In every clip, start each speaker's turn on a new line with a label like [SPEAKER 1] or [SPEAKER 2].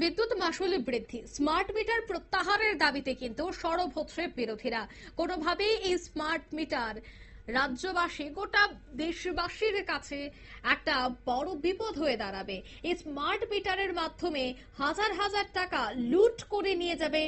[SPEAKER 1] বিদ্যুৎ মাসুল বৃদ্ধি। স্মার্ট মিটার প্রত্যাহারের দাবিতে কিন্তু সরব হচ্ছে বিরোধীরা। কোনোভাবেই এই স্মার্ট মিটার রাজ্যবাসী, গোটা দেশবাসীর কাছে একটা বড় বিপদ হয়ে দাঁড়াবে। এই স্মার্ট মিটারের মাধ্যমে হাজার হাজার টাকা লুট করে নিয়ে যাবে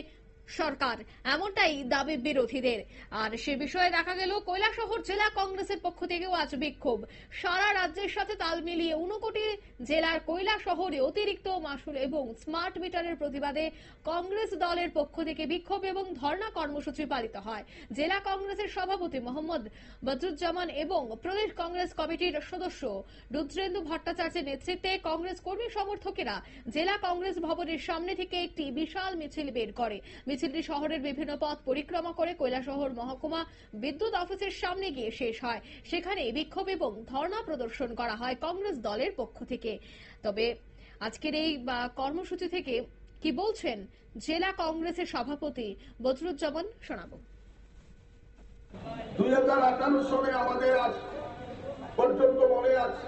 [SPEAKER 1] সরকার, এমনটাই দাবি বিরোধীদের। আর সে বিষয়ে দেখা গেল, কৈলাসহর জেলা কংগ্রেসের পক্ষ থেকেও আজ বিক্ষোভ। সারা রাজ্যের সাথে তাল মিলিয়ে ঊনকোটি জেলার কৈলাসহরে অতিরিক্ত মাসুল এবং স্মার্ট মিটারের প্রতিবাদে কংগ্রেস দলের পক্ষ থেকে বিক্ষোভ এবং ধর্ণা কর্মসূচি পালিত হয়। জেলা কংগ্রেসের সভাপতি মোহাম্মদ বদরুজ্জামান এবং প্রদেশ কংগ্রেস কমিটির সদস্য রুদ্রেন্দু ভট্টাচার্যের নেতৃত্বে কংগ্রেস কর্মী সমর্থকেরা জেলা কংগ্রেস ভবনের সামনে থেকে একটি বিশাল মিছিল বের করে। মিছিলটি শহরের বিভিন্ন পথ পরিক্রমা করে কৈলাসহর মহকুমা বিদ্যুৎ অফিসের সামনে গিয়ে শেষ হয়। সেখানে বিক্ষোভ এবং ধর্ণা প্রদর্শন করা হয় কংগ্রেস দলের পক্ষ থেকে। তবে আজকের এই কর্মসূচি থেকে কি বলছেন জেলা কংগ্রেসের সভাপতি বদরুজ্জামান শোনাবো।
[SPEAKER 2] দুই হাজার আঠারো সালে আমাদের আজ পর্যন্ত মনে আছে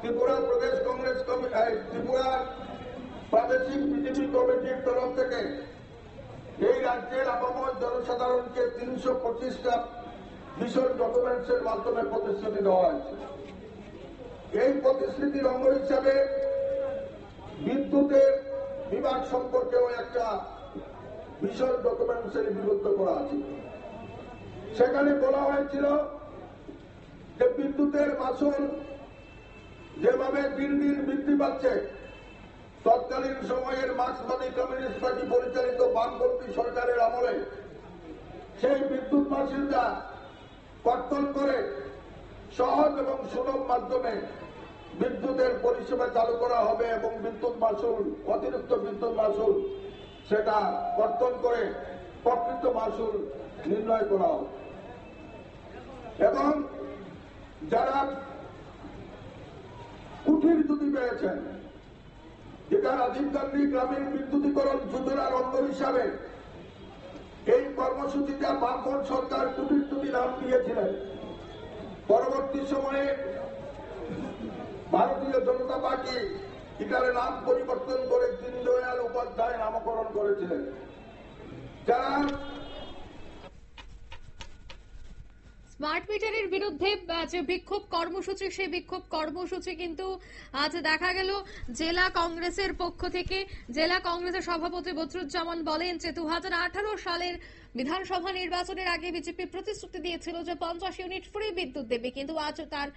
[SPEAKER 2] ত্রিপুরা প্রদেশ কংগ্রেস কমি- এই ত্রিপুরা প্রাদেশিক বিজেপি কমিটির তরফ থেকে এই রাজ্যের আপামর জনসাধারণকে তিনশো পঁচিশটা মিশন ডকুমেন্টসের মাধ্যমে প্রতিশ্রুতি দেওয়া হয়েছে। এই প্রতিশ্রুতির অঙ্গ হিসাবে বিদ্যুতের বিভাগ সম্পর্কেও একটা মিশন ডকুমেন্টসের বিরুদ্ধ করা আছে। সেখানে বলা হয়েছিল যে বিদ্যুতের মাসুল যেভাবে দিন দিন বৃদ্ধি পাচ্ছে তৎকালীন সময়ের মার্ক্সবাদী কমিউনিস্ট পার্টি পরিচালিত বামপন্থী সরকারের আমলে সেই বিদ্যুৎ মাসুলটা কর্তন করে সহজ এবং সুলভ মাধ্যমে বিদ্যুতের পরিষেবা চালু করা হবে এবং বিদ্যুৎ মাসুল অতিরিক্ত বিদ্যুৎ মাসুল সেটা কর্তন করে প্রকৃত মাসুল নির্ণয় করা হবে এবং যারা কুঠির দুটি পেয়েছেন যেটা রাজীব গান্ধী গ্রামীণ বিদ্যুতীকরণ যোজনার অঙ্গ হিসাবে এই কর্মসূচিটা বামপন সরকার কুটির দুটি নাম দিয়েছিলেন। পরবর্তী সময়ে ভারতীয় জনতা পার্টি এটার নাম পরিবর্তন করে দীনদয়াল উপাধ্যায় নামকরণ করেছিলেন। যারা
[SPEAKER 1] স্মার্ট মিটারের বিরুদ্ধে যে বিক্ষোভ কর্মসূচি, সেই বিক্ষোভ কর্মসূচি কিন্তু আজ দেখা গেল। জেলা কংগ্রেসের পক্ষ থেকে জেলা কংগ্রেসের সভাপতি বদরুজ্জামান বলেন যে দু হাজার আঠারো সালের বিধানসভা নির্বাচনের আগে বিজেপি প্রতিশ্রুতি দিয়েছিল যে পঞ্চাশ ইউনিট ফ্রি বিদ্যুৎ দেবে। কিন্তু আজ তার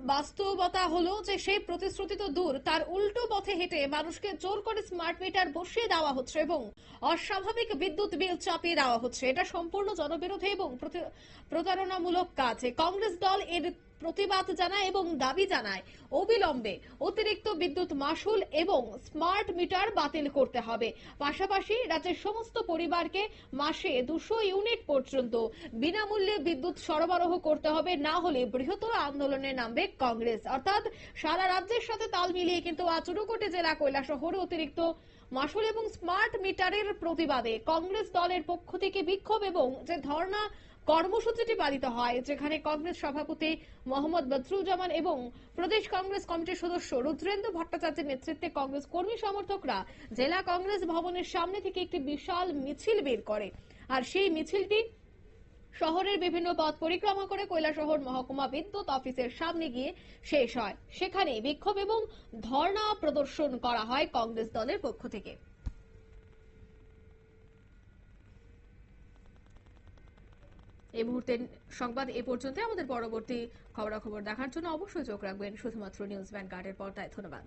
[SPEAKER 1] বাস্তবতা হলো যে সেই প্রতিশ্রুতি তো দূর, তার উল্টো পথে হেঁটে মানুষকে জোর করে স্মার্ট মিটার বসিয়ে দেওয়া হচ্ছে এবং অস্বাভাবিক বিদ্যুৎ বিল চাপিয়ে দেওয়া হচ্ছে। এটা সম্পূর্ণ জনবিরোধী এবং প্রতি- প্রতারণামূলক কাজ। কংগ্রেস দল এর প্রতিবাদ জানায় এবং দাবি জানায়। অবিলম্বে অতিরিক্ত বিদ্যুৎ মাসুল এবং স্মার্ট মিটার বাতিল করতে হবে। পাশাপাশি রাজ্যের সমস্ত পরিবারকে মাসে দুশো ইউনিট পর্যন্ত বিনামূল্যে বিদ্যুৎ সরবরাহ করতে হবে, না হলে বৃহত্তর আন্দোলনে নামবে কংগ্রেস। অর্থাৎ সারা রাজ্যের সাথে তাল মিলিয়ে কিন্তু আজ ঊনকোটি জেলা কৈলাসহরে অতিরিক্ত মাসুল এবং স্মার্ট মিটারের প্রতিবাদে কংগ্রেস দলের পক্ষ থেকে বিক্ষোভ এবং যে ধর্ণা কর্মসূচিটি পালিত হয়, যেখানে কংগ্রেস সভাপতি মোহাম্মদ বদরুজ্জামান এবং প্রদেশ কংগ্রেস কমিটির সদস্য রুদ্রেন্দ্র ভট্টাচার্যের নেতৃত্বে কংগ্রেস কর্মী সমর্থকরা জেলা কংগ্রেস ভবনের সামনে থেকে একটি বিশাল মিছিল বের করে। আর সেই মিছিলটি শহরের বিভিন্ন পথ পরিক্রমা করে কৈলাসহর মহকুমা বিদ্যুৎ অফিসের সামনে গিয়ে শেষ হয়। সেখানে বিক্ষোভ এবং ধর্ণা প্রদর্শন করা হয় কংগ্রেস দলের পক্ষ থেকে। এই মুহূর্তে সংবাদ এ পর্যন্ত আমাদের পরবর্তী খবরাখবর দেখার জন্য অবশ্যই চোখ রাখবেন শুধুমাত্র নিউজ ভ্যানগার্ডের পর্দায়। ধন্যবাদ।